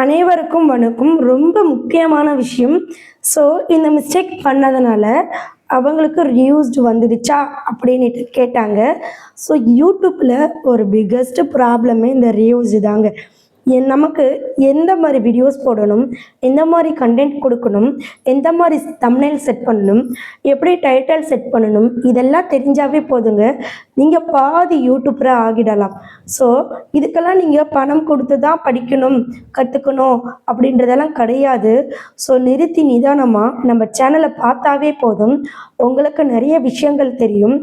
அனைவருக்கும் வணக்கம். ரொம்ப முக்கியமான விஷயம். ஸோ இந்த மிஸ்டேக் பண்ணதுனால அவங்களுக்கு ரியூஸ்டு வந்துடுச்சா அப்படின்னுட்டு கேட்டாங்க. ஸோ யூடியூப்பில் ஒரு பிக்கஸ்ட் ப்ராப்ளமே இந்த ரியூஸ்டு தாங்க. நமக்கு எந்த மாதிரி வீடியோஸ் போடணும் எந்த மாதிரி கண்டென்ட் கொடுக்கணும் எந்த மாதிரி தம்ப்நெயில் செட் பண்ணணும் எப்படி டைட்டில் செட் பண்ணணும் இதெல்லாம் தெரிஞ்சாவே போதுங்க. நீங்கள் பாதி யூடியூப்பராக ஆகிடலாம். ஸோ இதுக்கெல்லாம் நீங்கள் பணம் கொடுத்து தான் படிக்கணும் கற்றுக்கணும் அப்படின்றதெல்லாம் கிடையாது. ஸோ நிறுத்தி நிதானமாக நம்ம சேனலை பார்த்தாவே போதும். உங்களுக்கு நிறைய விஷயங்கள் தெரியும்.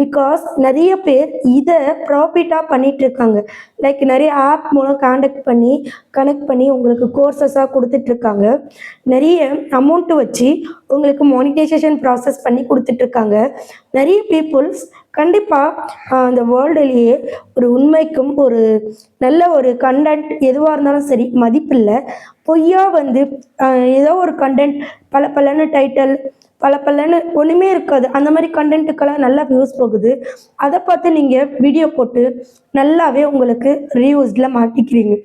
பிகாஸ் நிறைய பேர் இதை ப்ராஃபிட்டாக பண்ணிகிட்ருக்காங்க லைக் நிறைய ஆப் மூலம் காண்டக்ட் பண்ணி கனெக்ட் பண்ணி உங்களுக்கு கோர்சஸாக கொடுத்துட்ருக்காங்க நிறைய அமௌண்ட்டு வச்சு உங்களுக்கு மானிட்டைசேஷன் ப்ராசஸ் பண்ணி கொடுத்துட்ருக்காங்க நிறைய பீப்புள்ஸ் கண்டிப்பாக அந்த வேர்ல்டுலேயே ஒரு உண்மைக்கும் ஒரு நல்ல ஒரு கண்டென்ட் எதுவாக இருந்தாலும் சரி மதிப்பில்லை. பொய்யா வந்து ஏதோ ஒரு கண்டென்ட் பல பலன்னு டைட்டில் பல பலன்னு ஒன்றுமே இருக்காது. அந்த மாதிரி கண்டென்ட்டுக்கெல்லாம் நல்லா வியூஸ் போகுது. அதை பார்த்து நீங்கள் வீடியோ போட்டு நல்லாவே உங்களுக்கு ரிவ்யூஸில் மாட்டிக்கிறீங்க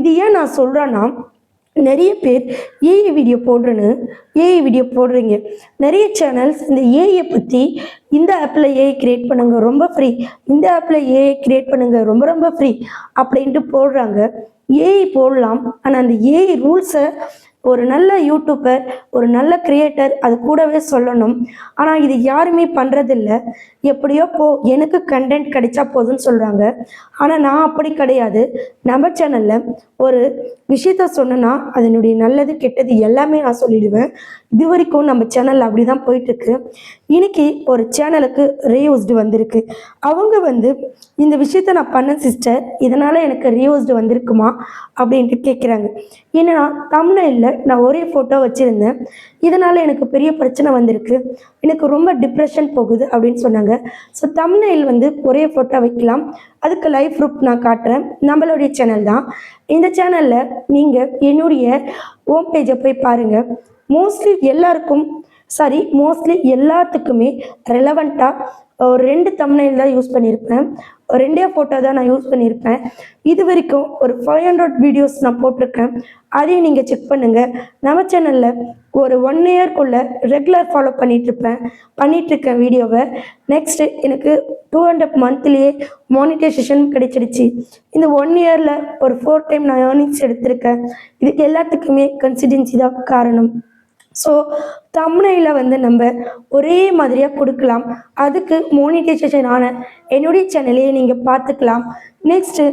இது ஏன் நான் சொல்கிறேன்னா நிறைய பேர் ஏஐ வீடியோ போடுறேன்னு ஏஐ வீடியோ போடுறீங்க. நிறைய சேனல்ஸ் இந்த ஏஐ பற்றி இந்த ஆப்பில் ஏஐ கிரியேட் பண்ணுங்கள் ரொம்ப ஃப்ரீ இந்த ஆப்பில் ஏஐ கிரியேட் பண்ணுங்கள் ரொம்ப ரொம்ப ஃப்ரீ அப்படின்ட்டு போடுறாங்க. ஏஐ போடலாம் ஆனால் அந்த ஏஐ ரூல்ஸை ஒரு நல்ல யூடியூபர் ஒரு நல்ல கிரியேட்டர் அது கூடவே சொல்லணும். ஆனால் இது யாருமே பண்ணுறதில்ல எப்படியோ போ எனக்கு கண்டென்ட் கிடைச்சா போதும்னு சொல்கிறாங்க ஆனால் நான் அப்படி கிடையாது. நம்ம சேனலில் ஒரு விஷயத்த சொன்னேன்னா அதனுடைய நல்லது கெட்டது எல்லாமே நான் சொல்லிடுவேன். இது வரைக்கும் நம்ம சேனலில் அப்படி தான் போயிட்டுருக்கு. இன்னைக்கு ஒரு சேனலுக்கு ரீயூஸ்டு வந்திருக்கு. அவங்க வந்து இந்த விஷயத்த நான் பண்ணேன் சிஸ்டர் இதனால் எனக்கு ரீயூஸ்டு வந்திருக்குமா? அப்படின்ட்டு கேட்குறாங்க என்னன்னா தமிழில் நான் ஒரே ஃபோட்டோ வச்சுருந்தேன். இதனால் எனக்கு பெரிய பிரச்சனை வந்திருக்கு. எனக்கு ரொம்ப டிப்ரெஷன் போகுது அப்படின்னு சொன்னாங்க. ஸோ தமிழில் வந்து ஒரே ஃபோட்டோ வைக்கலாம். அதுக்கு லைவ் ப்ரூஃப் நான் காட்டுறேன். நம்மளுடைய சேனல் தான். இந்த சேனலில் நீங்கள் என்னுடைய ஹோம் பேஜை போய் பாருங்கள் மோஸ்ட்லி எல்லாருக்கும் சாரி மோஸ்ட்லி எல்லாத்துக்குமே ரெலவெண்ட்டாக ஒரு ரெண்டு தம்னையில் தான் யூஸ் பண்ணியிருப்பேன் ஒரு ரெண்டே ஃபோட்டோ தான் நான் யூஸ் பண்ணியிருப்பேன் இது வரைக்கும் ஒரு ஃபைவ் ஹண்ட்ரட் வீடியோஸ் நான் போட்டிருக்கேன். அதையும் நீங்கள் செக் பண்ணுங்கள் நம்ம சேனலில் ஒரு ஒன் இயர்க்குள்ளே ரெகுலர் ஃபாலோ பண்ணிகிட்ருப்பேன் பண்ணிகிட்ருக்கேன் வீடியோவை. நெக்ஸ்ட்டு எனக்கு டூ ஹண்ட்ரட் மந்த்லேயே மானிட்டைசேஷன் கிடைச்சிடுச்சு. இந்த ஒன் இயரில் ஒரு ஃபோர் டைம் நான் ஏர்னிங்ஸ் எடுத்திருக்கேன். இதுக்கு எல்லாத்துக்குமே கன்சிடென்சி தான் காரணம். ஸோ தமிழில் வந்து நம்ம ஒரே மாதிரியாக கொடுக்கலாம். அதுக்கு மோனிடைசேஷன் ஆன என்னுடைய சேனலையே நீங்கள் பார்த்துக்கலாம். நெக்ஸ்ட்டு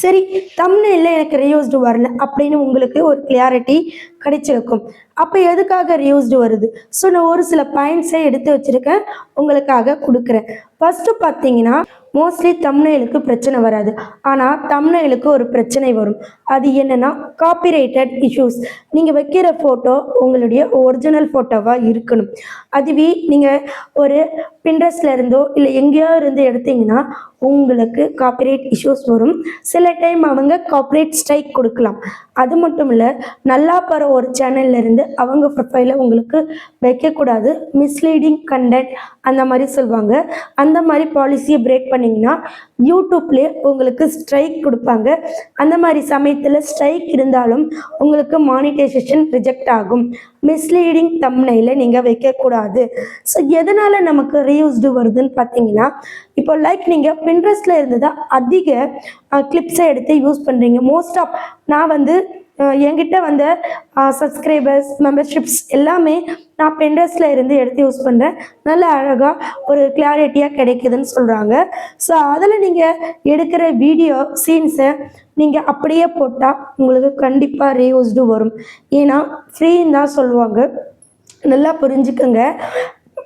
சரி தமிழில் எனக்கு ரீயூஸ்டு வரல அப்படின்னு உங்களுக்கு ஒரு கிளியாரிட்டி கிடைச்சிருக்கும். அப்போ எதுக்காக ரியூஸ்டு வருது? ஸோ நான் ஒரு சில பாயிண்ட்ஸை எடுத்து வச்சுருக்கேன். உங்களுக்காக கொடுக்குறேன். ஃபஸ்ட்டு பார்த்தீங்கன்னா மோஸ்ட்லி தம்னைலுக்கு பிரச்சனை வராது. ஆனால் தம்னைலுக்கு ஒரு பிரச்சனை வரும். அது என்னன்னா காப்பிரைட்டட் இஷ்யூஸ் நீங்கள் வைக்கிற ஃபோட்டோ உங்களுடைய ஒரிஜினல் ஃபோட்டோவாக இருக்கணும். அதுவே நீங்கள் ஒரு பின்ட்ரெஸ்ட்ல இருந்தோ இல்லை எங்கேயோ இருந்து எடுத்தீங்கன்னா உங்களுக்கு காப்பிரைட் இஷ்யூஸ் வரும். சில டைம் அவங்க காப்பிரைட் ஸ்ட்ரைக் கொடுக்கலாம். அது மட்டும் இல்லை நல்லா பர ஒரு சேனல்லேருந்து அவங்க ப்ரொஃபைலை உங்களுக்கு வைக்கக்கூடாது. மிஸ்லீடிங் கண்டென்ட் அந்த மாதிரி சொல்லுவாங்க அந்த மாதிரி பாலிசியை பிரேக் பண்ணிங்கன்னா யூடியூப்லேயே உங்களுக்கு ஸ்ட்ரைக் கொடுப்பாங்க. அந்த மாதிரி சமயத்தில் ஸ்ட்ரைக் இருந்தாலும் உங்களுக்கு மானிட்டைசேஷன் ரிஜெக்ட் ஆகும். மிஸ்லீடிங் தம்னையில் நீங்கள் வைக்கக்கூடாது. ஸோ எதனால் நமக்கு ரீயூஸ்டு வருதுன்னு பார்த்தீங்கன்னா இப்போ லைக் நீங்கள் பின்ட்ரெஸ்டில் இருந்து தான் அதிக கிளிப்ஸை எடுத்து யூஸ் பண்ணுறீங்க மோஸ்ட் ஆஃப் நான் வந்து என்கிட்ட வந்த சப்ஸ்கிரைபர்ஸ் மெம்பர்ஷிப்ஸ் எல்லாமே நான் பென்ட்ரெஸ்டில் இருந்து எடுத்து யூஸ் பண்ணுறேன் நல்ல அழகாக ஒரு கிளாரிட்டியாக கிடைக்குதுன்னு சொல்கிறாங்க ஸோ அதில் நீங்கள் எடுக்கிற வீடியோ சீன்ஸை நீங்கள் அப்படியே போட்டால் உங்களுக்கு கண்டிப்பாக ரீயூஸ்டு வரும். ஏன்னா ஃப்ரீன்னு தான் சொல்லுவாங்க. நல்லா புரிஞ்சுக்கோங்க.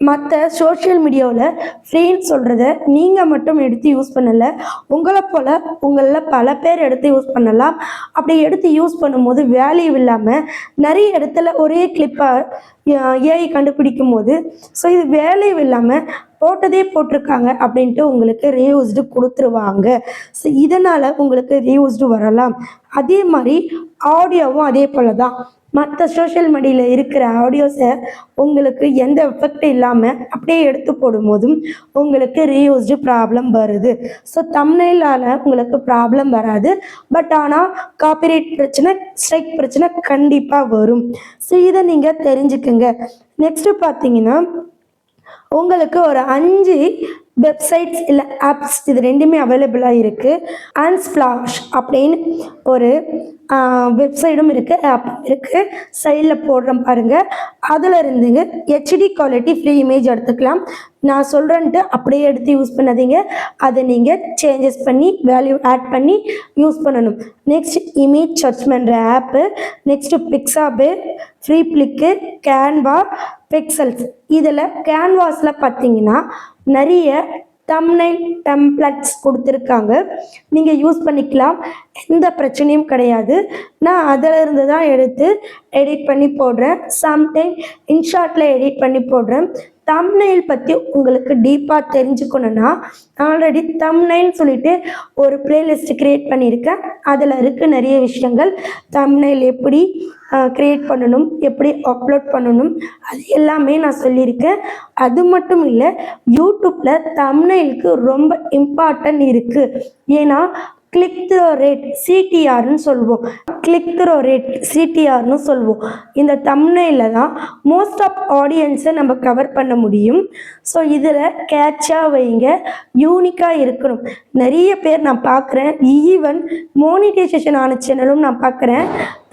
மற்ற சோஷியல் மீடியாவில் ஃப்ரீன்னு சொல்கிறத நீங்கள் மட்டும் எடுத்து யூஸ் பண்ணலை. உங்களை போல் உங்களில் பல பேர் எடுத்து யூஸ் பண்ணலாம். அப்படி எடுத்து யூஸ் பண்ணும்போது வேல்யூ இல்லாமல் நிறைய இடத்துல ஒரே கிளிப்பாக ஏஐ கண்டுபிடிக்கும் போது ஸோ இது வேல்யூ இல்லாமல் போட்டதே போட்டிருக்காங்க அப்படின்ட்டு உங்களுக்கு ரீயூஸ்டு கொடுத்துருவாங்க. ஸோ இதனால் உங்களுக்கு ரீயூஸ்டு வரலாம். அதே மாதிரி ஆடியோவும் அதே போல் தான் மற்ற சோஷியல் மீடியாவில் இருக்கிற ஆடியோஸை உங்களுக்கு எந்த எஃபெக்ட் இல்லாமல் அப்படியே எடுத்து போடும்போதும் உங்களுக்கு ரீயூஸ்டு ப்ராப்ளம் வருது. ஸோ தமிழால் உங்களுக்கு ப்ராப்ளம் வராது. பட் ஆனால் காப்பிரைட் பிரச்சனை ஸ்ட்ரைக் பிரச்சனை கண்டிப்பாக வரும். ஸோ இதை நீங்கள் தெரிஞ்சுக்குங்க. நெக்ஸ்ட்டு பார்த்தீங்கன்னா உங்களுக்கு ஒரு அஞ்சு வெப்சைட்ஸ் இல்லை ஆப்ஸ் இது ரெண்டுமே அவைலபிளாக இருக்குது அண்ட் ஸ்ப்ளாஷ் அப்படின்னு ஒரு வெப்சைடும் இருக்குது ஆப்பும் இருக்குது சைடில் போடுறோம் பாருங்கள் அதில் இருந்துங்க ஹெச்டி குவாலிட்டி ஃப்ரீ இமேஜ் எடுத்துக்கலாம். நான் சொல்கிறேன்ட்டு அப்படியே எடுத்து யூஸ் பண்ணாதீங்க. அதை நீங்கள் சேஞ்சஸ் பண்ணி வேல்யூ ஆட் பண்ணி யூஸ் பண்ணணும். நெக்ஸ்ட் இமேஜ் சர்ச் பண்ணுற app next Pixabay Freepik Canva Pexels இதில் கேன்வாஸில் பார்த்தீங்கன்னா நிறைய தம்னைல் டெம்ப்ளட்ஸ் கொடுத்துருக்காங்க. நீங்கள் யூஸ் பண்ணிக்கலாம். எந்த பிரச்சனையும் கிடையாது. நான் அதிலிருந்து தான் எடுத்து எடிட் பண்ணி போடுறேன். சம்டைம் இன்ஷாட்டில் எடிட் பண்ணி போடுறேன். தம்னைல் பற்றி உங்களுக்கு டீப்பாக தெரிஞ்சுக்கணுன்னா ஆல்ரெடி தம்னைல் சொல்லிட்டு ஒரு பிளேலிஸ்ட் க்ரியேட் பண்ணியிருக்கேன். அதில் இருக்க நிறைய விஷயங்கள். தம்னைல் எப்படி க்ரியேட் பண்ணணும் எப்படி அப்லோட் பண்ணணும் அது எல்லாமே நான் சொல்லியிருக்கேன். அது மட்டும் இல்லை யூடியூப்பில் தம்னைலுக்கு ரொம்ப இம்பார்ட்டன்ட் இருக்குது ஏன்னா கிளிக் த்ரோ ரேட் சிடிஆர்னு சொல்லுவோம். கிளிக் த்ரோ ரேட் சிடிஆர்னு சொல்லுவோம். இந்த தம்னையில் தான் மோஸ்ட் ஆஃப் ஆடியன்ஸை நம்ம கவர் பண்ண முடியும். ஸோ இதில் கேட்சாக வைங்க. யூனிக்காக இருக்கணும். நிறைய பேர் நான் பார்க்குறேன். ஈவன் மோனிடைசேஷன் ஆன சேனலும் நான் பார்க்குறேன்.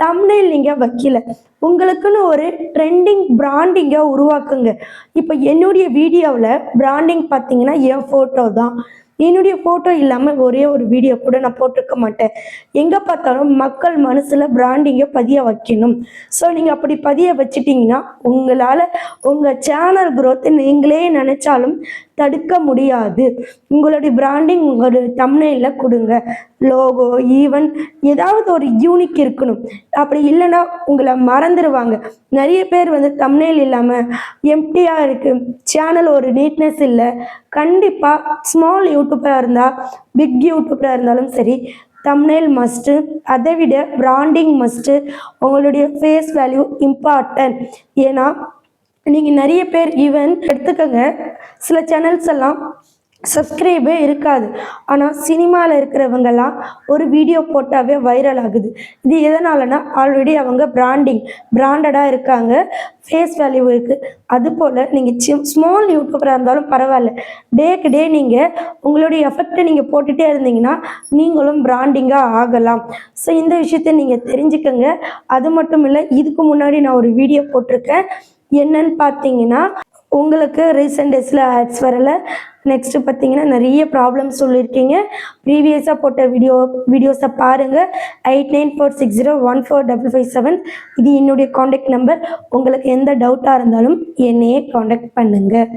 தம்னையில் நீங்கள் வைக்கல. உங்களுக்குன்னு ஒரு ட்ரெண்டிங் பிராண்டிங்கை உருவாக்குங்க. இப்போ என்னுடைய வீடியோவில் பிராண்டிங் பார்த்தீங்கன்னா என் ஃபோட்டோ தான். என்னுடைய ஃபோட்டோ இல்லாமல் ஒரே ஒரு வீடியோ கூட நான் போட்டிருக்க மாட்டேன். எங்கே பார்த்தாலும் மக்கள் மனசில் பிராண்டிங்கை பதிய வைக்கணும். ஸோ நீங்கள் அப்படி பதிய வச்சிட்டிங்கன்னா உங்களால் உங்கள் சேனல் growth நீங்களே நினச்சாலும் தடுக்க முடியாது. உங்களுடைய பிராண்டிங் உங்களுடைய தம்னையில் கொடுங்க. லோகோ ஈவன் ஏதாவது ஒரு யூனிக் இருக்கணும். அப்படி இல்லைன்னா உங்களை மறந்துடுவாங்க நிறைய பேர் வந்து தம்னையில் இல்லாமல் எம்டியாக இருக்குது சேனல் ஒரு நீட்னஸ் இல்லை. கண்டிப்பாக ஸ்மால் யூடியூப்பராக இருந்தால் பிக் யூடியூப்பராக இருந்தாலும் சரி தம்னேல் மஸ்ட்டு அதை விட பிராண்டிங் மஸ்ட்டு உங்களுடைய ஃபேஸ் வேல்யூ இம்பார்ட்டன்ட் ஏன்னா நீங்கள் நிறைய பேர் ஈவன் எடுத்துக்கோங்க. சில சேனல்ஸ் எல்லாம் சப்ஸ்கிரைபே இருக்காது. ஆனால் சினிமாவில் இருக்கிறவங்கெல்லாம் ஒரு வீடியோ போட்டாவே வைரல் ஆகுது. இது எதனாலனா ஆல்ரெடி அவங்க பிராண்டிங் பிராண்டடாக இருக்காங்க. ஃபேஸ் வேல்யூ இருக்குது அதுபோல் நீங்கள் சி ஸ்மால் யூடியூபராக இருந்தாலும் பரவாயில்ல. டேக்கு டே நீங்கள் உங்களுடைய எஃபெக்டை நீங்கள் போட்டுகிட்டே இருந்தீங்கன்னா நீங்களும் பிராண்டிங்காக ஆகலாம். ஸோ இந்த விஷயத்தை நீங்கள் தெரிஞ்சுக்கங்க. அது மட்டும் இல்லை இதுக்கு முன்னாடி நான் ஒரு வீடியோ போட்டிருக்கேன். என்னன்னு பார்த்தீங்கன்னா உங்களுக்கு ரீசெண்ட் டேஸில் ஆட்ஸ் வரல. நெக்ஸ்ட்டு பார்த்தீங்கன்னா நிறைய ப்ராப்ளம்ஸ் சொல்லியிருக்கீங்க. ப்ரீவியஸாக போட்ட வீடியோ வீடியோஸை பாருங்கள் eight nine four six zero one four double five seven இது என்னுடைய காண்டாக்ட் நம்பர் உங்களுக்கு எந்த டவுட்டாக இருந்தாலும் என்னையே காண்டாக்ட் பண்ணுங்கள்